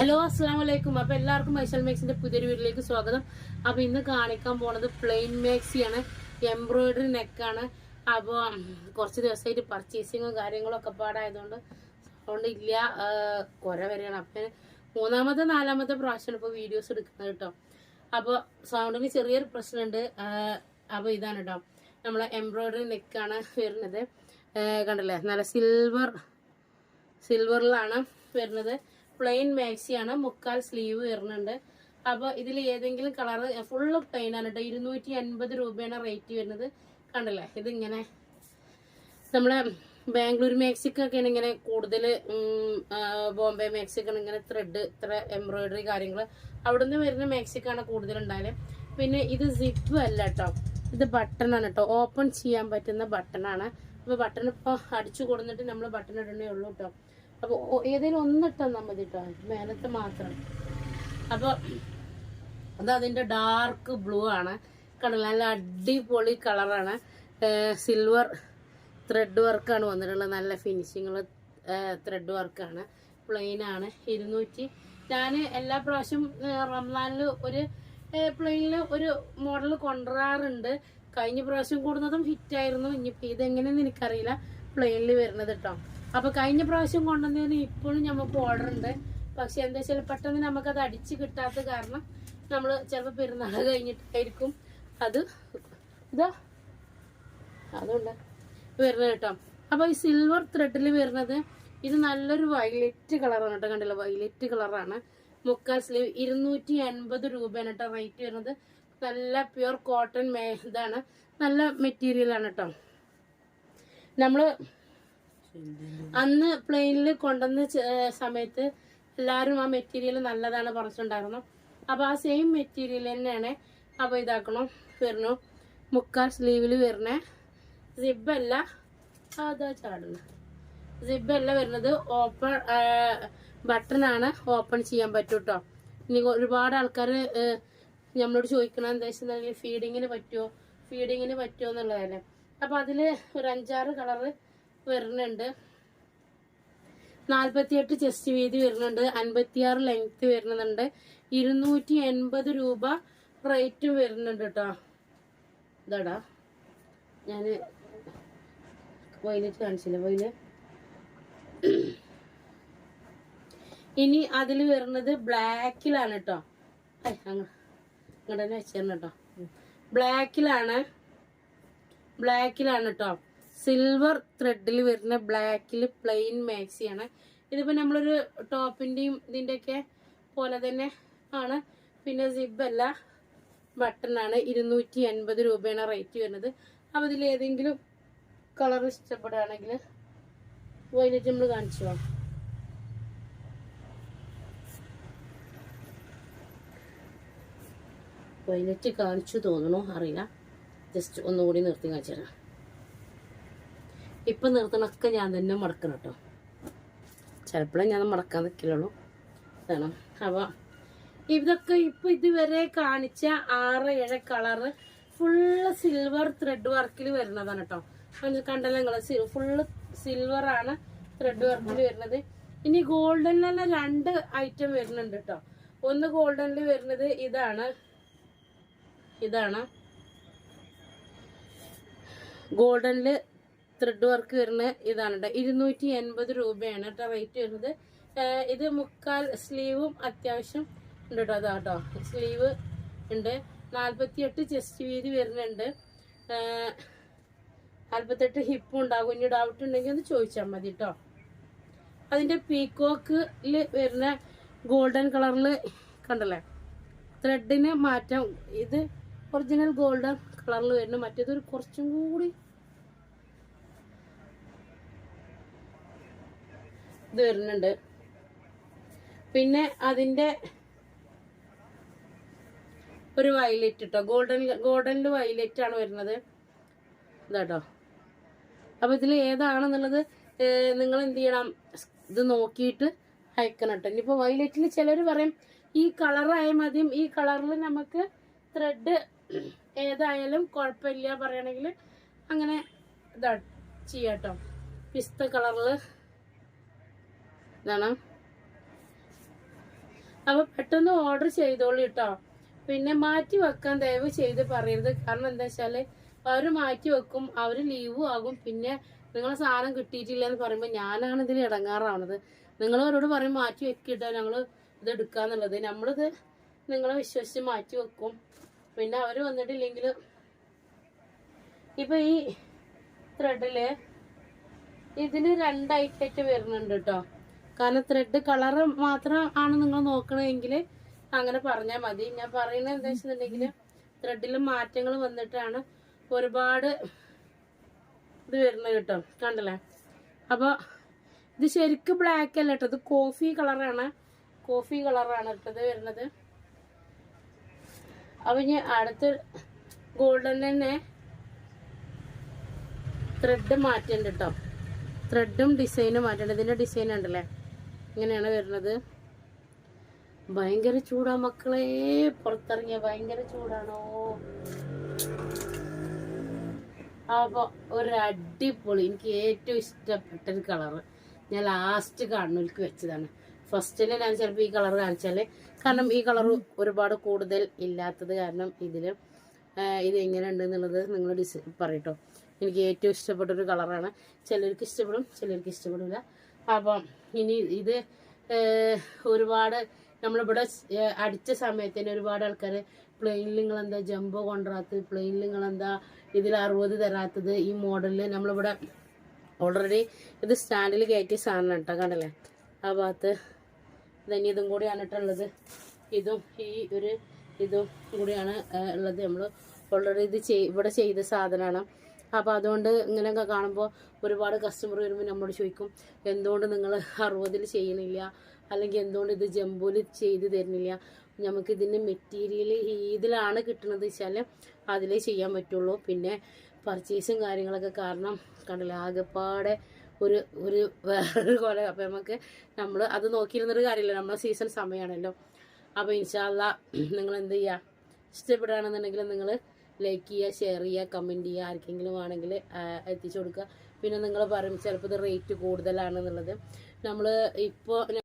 Hello അസ്സാം വലൈക്കും അപ്പൊ എല്ലാവർക്കും മൈസൽ മേക്സിന്റെ പുതിയൊരു വീട്ടിലേക്ക് സ്വാഗതം. അപ്പൊ ഇന്ന് കാണിക്കാൻ പോണത് പ്ലെയിൻ മേക്സിയാണ്. എംബ്രോയിഡറി നെക്കാണ്. അപ്പൊ ഉം, കുറച്ച് ദിവസമായിട്ട് പർച്ചേസിങ്ങും കാര്യങ്ങളും ഒക്കെ പാടായതുകൊണ്ട് അതുകൊണ്ട് ഇല്ല കുറെ വരെയാണ്. അപ്പൊ മൂന്നാമത്തെ നാലാമത്തെ പ്രാവശ്യമാണ് ഇപ്പൊ വീഡിയോസ് എടുക്കുന്നത് കേട്ടോ. അപ്പോൾ സൗണ്ടിന് ചെറിയൊരു പ്രശ്നമുണ്ട്. അപ്പോൾ അപ്പൊ ഇതാണ് കേട്ടോ. നമ്മളെ എംബ്രോയിഡറി നെക്കാണ് വരുന്നത്. കണ്ടില്ലേ? നല്ല സിൽവർ സിൽവറിലാണ് വരുന്നത്. പ്ലെയിൻ മാക്സിയാണ് മുക്കാൽ സ്ലീവ് വരുന്നുണ്ട്. അപ്പോൾ ഇതിൽ ഏതെങ്കിലും കളർ ഫുള്ള് പ്ലെയിൻ ആണ് കേട്ടോ ഇരുന്നൂറ്റി അൻപത് രൂപയാണ് റേറ്റ് വരുന്നത്. കണ്ടല്ലേ? ഇതിങ്ങനെ നമ്മളെ ബാംഗ്ലൂർ മാക്സിക്കൊക്കെയാണ് ഇങ്ങനെ കൂടുതൽ ബോംബെ മാക്സിക്കാണ് ഇങ്ങനെ ത്രെഡ് ഇത്ര എംബ്രോയിഡറി കാര്യങ്ങൾ അവിടെ നിന്ന് വരുന്ന മാക്സിക്കാണ് കൂടുതൽ ഉണ്ടായാലും പിന്നെ ഇത് സിപ്പ് അല്ല കേട്ടോ ഇത് ബട്ടണാണ് കേട്ടോ ഓപ്പൺ ചെയ്യാൻ പറ്റുന്ന ബട്ടണാണ് ആണ്. അപ്പൊ ബട്ടൺ ഇപ്പൊ അടിച്ചു കൊടുത്തിട്ട് നമ്മൾ ബട്ടൺ ഇടണേ ഉള്ളൂ കേട്ടോ അപ്പൊ ഓ- ഏതെങ്കിലും ഒന്ന് ഇട്ടാൽ മതി കേട്ടോ മേലത്തെ മാത്രം. അപ്പൊ അത് അതിന്റെ ഡാർക്ക് ബ്ലൂ ആണ്. കണ്ടില്ല നല്ല അടിപൊളി കളറാണ് സിൽവർ ത്രെഡ് വർക്കാണ് വന്നിട്ടുള്ളത്. നല്ല ഫിനിഷിങ്ങുള്ള ത്രെഡ് വർക്കാണ് പ്ലെയിൻ ആണ്. ഇരുന്നൂറ്റി ഞാൻ എല്ലാ പ്രാവശ്യം റംസാനിൽ ഒരു പ്ലെയിനിൽ ഒരു മോഡൽ കൊണ്ടുവരാറുണ്ട്. കഴിഞ്ഞ പ്രാവശ്യം കൂടുന്നതും ഹിറ്റായിരുന്നു ഇനിയിപ്പോൾ ഇതെങ്ങനെയെന്ന് എനിക്കറിയില്ല. പ്ലെയിനിൽ വരുന്നത് കേട്ടോ അപ്പൊ കഴിഞ്ഞ പ്രാവശ്യം കൊണ്ടുവന്നതിന് ഇപ്പോഴും നമുക്ക് ഓർഡർ ഉണ്ട്. പക്ഷെ എന്താ വെച്ചാൽ പെട്ടെന്ന് നമുക്കത് അടിച്ച് കിട്ടാത്ത കാരണം നമ്മൾ ചിലപ്പോൾ പെരുന്നാൾ കഴിഞ്ഞിട്ടായിരിക്കും അത് ഇതാ. അതുണ്ട്. വരുന്നത് കേട്ടോ. അപ്പൊ ഈ സിൽവർ ത്രെഡിൽ വരുന്നത് ഇത് നല്ലൊരു വയലറ്റ് കളറാണ് കേട്ടോ കണ്ടില്ല? വയലറ്റ് കളറാണ് മുക്കാൽ സ്ലീവ് ഇരുന്നൂറ്റി അൻപത് രൂപയാണ് കേട്ടോ റേറ്റ് വരുന്നത്. നല്ല പ്യുർ കോട്ടൺ മേ ഇതാണ് നല്ല മെറ്റീരിയൽ ആണ് കേട്ടോ. നമ്മൾ അന്ന് പ്ലെയിനിൽ കൊണ്ടുവന്ന സമയത്ത് എല്ലാവരും ആ മെറ്റീരിയൽ നല്ലതാണ് പറഞ്ഞിട്ടുണ്ടായിരുന്നു അപ്പൊ ആ സെയിം മെറ്റീരിയൽ തന്നെയാണ് അപ്പൊ ഇതാക്കണം വരണു മുക്കാൽ സ്ലീവിൽ വരണേ സിബല്ല അതാ ചാടുന്നു സിബല്ല വരുന്നത്. ഓപ്പൺ ബട്ടണാണ് ഓപ്പൺ ചെയ്യാൻ പറ്റും കേട്ടോ ഇനി ഒരുപാട് ആൾക്കാർ നമ്മളോട് ചോദിക്കണം എന്താ വെച്ചിട്ടുണ്ടെങ്കിൽ ഫീഡിങ്ങിന് പറ്റുമോ ഫീഡിങ്ങിന് പറ്റുമോ എന്നുള്ളതല്ലേ. അപ്പൊ അതിൽ ഒരു അഞ്ചാറ് കളറ് വരുന്നുണ്ട്. നാൽപ്പത്തിയെട്ട് ചെസ്റ്റ് വീതി വരുന്നുണ്ട്. അൻപത്തിയാറ് ലെങ്ത് വരുന്നുണ്ട്. ഇരുന്നൂറ്റി എൺപത് രൂപ റേറ്റ് വരുന്നുണ്ട് കേട്ടോ ഇതാടാ. ഞാൻ വൈലറ്റ് കാണിച്ചില്ല. വൈൽ ഇനി അതിൽ വരുന്നത് ബ്ലാക്കിലാണ് കേട്ടോ അങ്ങോട്ട് തന്നെ വെച്ചിരുന്നു കേട്ടോ ബ്ലാക്കിലാണ്. ബ്ലാക്കിലാണ് കേട്ടോ സിൽവർ ത്രെഡിൽ വരുന്ന ബ്ലാക്കിൽ പ്ലെയിൻ മാക്സിയാണ് ഇതിപ്പോൾ നമ്മളൊരു ടോപ്പിന്റെയും ഇതിന്റെയൊക്കെ പോലെ തന്നെ ആണ്. പിന്നെ സിബല്ല ബട്ടൺ ആണ്. ഇരുന്നൂറ്റി അൻപത് രൂപയാണ് റേറ്റ് വരുന്നത്. അപ്പോൾ ഇതിൽ ഏതെങ്കിലും കളർ ഇഷ്ടപ്പെടുകയാണെങ്കിൽ വൈലറ്റ് നമ്മൾ കാണിച്ചു പോകാം വൈലറ്റ് കാണിച്ചു തോന്നണോ അറിയില്ല. ജസ്റ്റ് ഒന്നുകൂടി നിർത്തി കാണിച്ചു തരാം. ഇപ്പൊ നിർത്തണൊക്കെ ഞാൻ തന്നെ മടക്കണം കേട്ടോ. ചിലപ്പോഴേ ഞാൻ മടക്കാൻ നിൽക്കില്ലുള്ളൂ ഇതാണ് അപ്പൊ ഇതൊക്കെ ഇപ്പൊ ഇതുവരെ കാണിച്ച ആറ് ഏഴ് കളറ് ഫുള്ള് സിൽവർ ത്രെഡ് വർക്കിൽ വരുന്നതാണ് കേട്ടോ. കണ്ടല്ലോ നിങ്ങൾ ഫുള്ള് സിൽവർ ആണ് ത്രെഡ് വർക്കിൽ വരുന്നത്. ഇനി ഗോൾഡനിൽ തന്നെ രണ്ട് ഐറ്റം വരുന്നുണ്ട് കേട്ടോ. ഒന്ന് ഗോൾഡനിൽ വരുന്നത് ഇതാണ്. ഇതാണ്. ഗോൾഡനിൽ ത്രെഡ് വർക്ക് വരുന്ന ഇതാണ് കേട്ടോ ഇരുന്നൂറ്റി എൺപത് രൂപയാണ് കേട്ടോ റേറ്റ് വരുന്നത്. ഇത് മുക്കാൽ സ്ലീവും അത്യാവശ്യം ഉണ്ട് കേട്ടോ അതാ കേട്ടോ സ്ലീവ് ഉണ്ട്. നാൽപ്പത്തിയെട്ട് ചെസ്റ്റ് വീതി വരുന്നുണ്ട്. നാൽപ്പത്തെട്ട് ഹിപ്പും ഉണ്ടാകും. ഇനി ഡൗട്ട് ഉണ്ടെങ്കിൽ ഒന്ന് ചോദിച്ചാൽ മതി കേട്ടോ അതിന്റെ പീക്കോക്കിൽ വരുന്ന ഗോൾഡൻ കളറിൽ കണ്ടല്ലേ? ത്രെഡിന് മാറ്റം. ഇത് ഒറിജിനൽ ഗോൾഡൻ കളറിൽ വരുന്നു. മറ്റേതൊരു കുറച്ചും കൂടി ഇത് വരുന്നുണ്ട്. പിന്നെ അതിന്റെ ഒരു വയലറ്റ് കേട്ടോ ഗോൾഡൻ ഗോൾഡനിൽ വയലറ്റ് ആണ് വരുന്നത്. ഇതാട്ടോ. അപ്പൊ ഇതിൽ ഏതാണെന്നുള്ളത് നിങ്ങൾ എന്ത് ചെയ്യണം ഇത് നോക്കിയിട്ട് അയക്കണം കേട്ടോ ഇനിയിപ്പോ വയലറ്റിൽ ചിലർ പറയും ഈ കളറായ മതിയും. ഈ കളറിൽ നമുക്ക് ത്രെഡ് ഏതായാലും കുഴപ്പമില്ല. പറയണമെങ്കിൽ അങ്ങനെ ഇതാ ചെയ്യാം കേട്ടോ പിസ്ത കളറിൽ ഇതാണ്. അപ്പൊ പെട്ടെന്ന് ഓർഡർ ചെയ്തോളൂ കേട്ടോ പിന്നെ മാറ്റി വെക്കാൻ ദയവ് ചെയ്ത് പറയരുത്. കാരണം എന്താ വെച്ചാൽ അവർ മാറ്റി വെക്കും അവർ ലീവും ആകും. പിന്നെ നിങ്ങളെ സാധനം കിട്ടിയിട്ടില്ല എന്ന് പറയുമ്പോൾ ഞാനാണ് ഇതിൽ ഇടങ്ങാറാവണത്. നിങ്ങൾ അവരോട് പറയും മാറ്റി വെക്കിട്ടോ ഞങ്ങൾ ഇത് എടുക്കാന്നുള്ളത്. നമ്മളിത് നിങ്ങളെ വിശ്വസിച്ച് മാറ്റി വെക്കും. പിന്നെ അവർ വന്നിട്ടില്ലെങ്കിൽ ഇപ്പൊ ഈ ത്രെഡിൽ ഇതിന് രണ്ടായിട്ടായിട്ട് വരുന്നുണ്ട് കേട്ടോ കാരണം ത്രെഡ് കളർ മാത്രം ആണ് നിങ്ങൾ നോക്കണമെങ്കിൽ അങ്ങനെ പറഞ്ഞാൽ മതി. ഞാൻ പറയുന്നത് എന്താ വെച്ചിട്ടുണ്ടെങ്കിൽ ത്രെഡിൽ മാറ്റങ്ങൾ വന്നിട്ടാണ് ഒരുപാട് ഇത് വരുന്നത് കേട്ടോ. കണ്ടല്ലേ? അപ്പോൾ ഇത് ശരിക്കും ബ്ലാക്ക് അല്ല കേട്ടോ. ഇത് കോഫി കളറാണ് കോഫി കളറാണ് കേട്ടത് വരുന്നത്. അപ്പം ഇനി അടുത്ത് ഗോൾഡൻ തന്നെ ത്രെഡ് മാറ്റുന്നുണ്ട് കേട്ടോ. ത്രെഡും ഡിസൈനും മാറ്റുന്നുണ്ട് ഇതിന്റെ ഡിസൈൻ ഉണ്ടല്ലേ ഇങ്ങനെയാണ് വരുന്നത്. ഭയങ്കര ചൂടാ മക്കളെ. പുറത്തിറങ്ങിയ ഭയങ്കര ചൂടാണോ? അപ്പൊ ഒരു അടിപൊളി എനിക്ക് ഏറ്റവും ഇഷ്ടപ്പെട്ട ഒരു കളറ് ഞാൻ ലാസ്റ്റ് കണ്ണൂർക്ക് വെച്ചതാണ്. ഫസ്റ്റിൽ ഞാൻ ചിലപ്പോൾ ഈ കളർ കാണിച്ചാൽ. കാരണം ഈ കളർ ഒരുപാട് കൂടുതൽ ഇല്ലാത്തത് കാരണം ഇതിൽ ഇത് എങ്ങനെ ഉണ്ട് എന്നുള്ളത് നിങ്ങൾ ഡിസ് പറയട്ടോ എനിക്ക് ഏറ്റവും ഇഷ്ടപ്പെട്ട ഒരു കളറാണ്. ചിലർക്ക് ഇഷ്ടപ്പെടും ചിലർക്ക് ഇഷ്ടപ്പെടില്ല അപ്പം ഇനി ഇത് ഒരുപാട് നമ്മളിവിടെ അടിച്ച സമയത്തിന് ഒരുപാട് ആൾക്കാർ പ്ലെയിനിൽ നിങ്ങൾ എന്താ ജംബോ കൊണ്ടുവരാത്തത് പ്ലെയിനിൽ നിങ്ങൾ എന്താ ഇതിൽ അറുപത് തരാത്തത് ഈ മോഡലിൽ നമ്മളിവിടെ ഓൾറെഡി ഇത് സ്റ്റാൻഡിൽ കയറ്റിയ സാധനം കേട്ടോ കണ്ടല്ലേ? ആ ഭാഗത്ത് ഇതന്നെ ഇതും കൂടിയാണ് ഇട്ടുള്ളത് ഇതും ഈ ഒരു ഇതും കൂടിയാണ് ഉള്ളത്. നമ്മൾ ഓൾറെഡി ഇത് ഇവിടെ ചെയ്ത സാധനമാണ്. അപ്പോൾ അതുകൊണ്ട് ഇങ്ങനെയൊക്കെ കാണുമ്പോൾ ഒരുപാട് കസ്റ്റമർ വരുമ്പോൾ നമ്മോട് ചോദിക്കും എന്തുകൊണ്ട് നിങ്ങൾ അറുപതിൽ ചെയ്യണില്ല അല്ലെങ്കിൽ എന്തുകൊണ്ട് ഇത് ജംബോയിൽ ചെയ്ത് തരുന്നില്ല? നമുക്ക് ഇതിന്റെ മെറ്റീരിയൽ ഇതിലാണ് കിട്ടുന്നത് വെച്ചാൽ അതിലേ ചെയ്യാൻ പറ്റുള്ളൂ. പിന്നെ പർച്ചേസും കാര്യങ്ങളൊക്കെ കാരണം കണ്ടില്ല ആകെപ്പാടെ ഒരു ഒരു വേറൊരു കൊല. അപ്പം നമുക്ക് നമ്മൾ അത് നോക്കിയിരുന്നൊരു കാര്യമില്ല. നമ്മളെ സീസൺ സമയമാണല്ലോ അപ്പോൾ ഇൻഷാല്ല നിങ്ങൾ എന്ത് ചെയ്യുക ഇഷ്ടപ്പെടുകയാണെന്നുണ്ടെങ്കിൽ നിങ്ങൾ ലൈക്ക് ചെയ്യുക ഷെയർ ചെയ്യുക കമന്റ് ചെയ്യുക ആർക്കെങ്കിലും ആണെങ്കിൽ എത്തിച്ചു കൊടുക്കുക. പിന്നെ നിങ്ങൾ പറയും ചിലപ്പോൾ ഇത് റേറ്റ് കൂടുതലാണെന്നുള്ളത്. നമ്മൾ ഇപ്പോൾ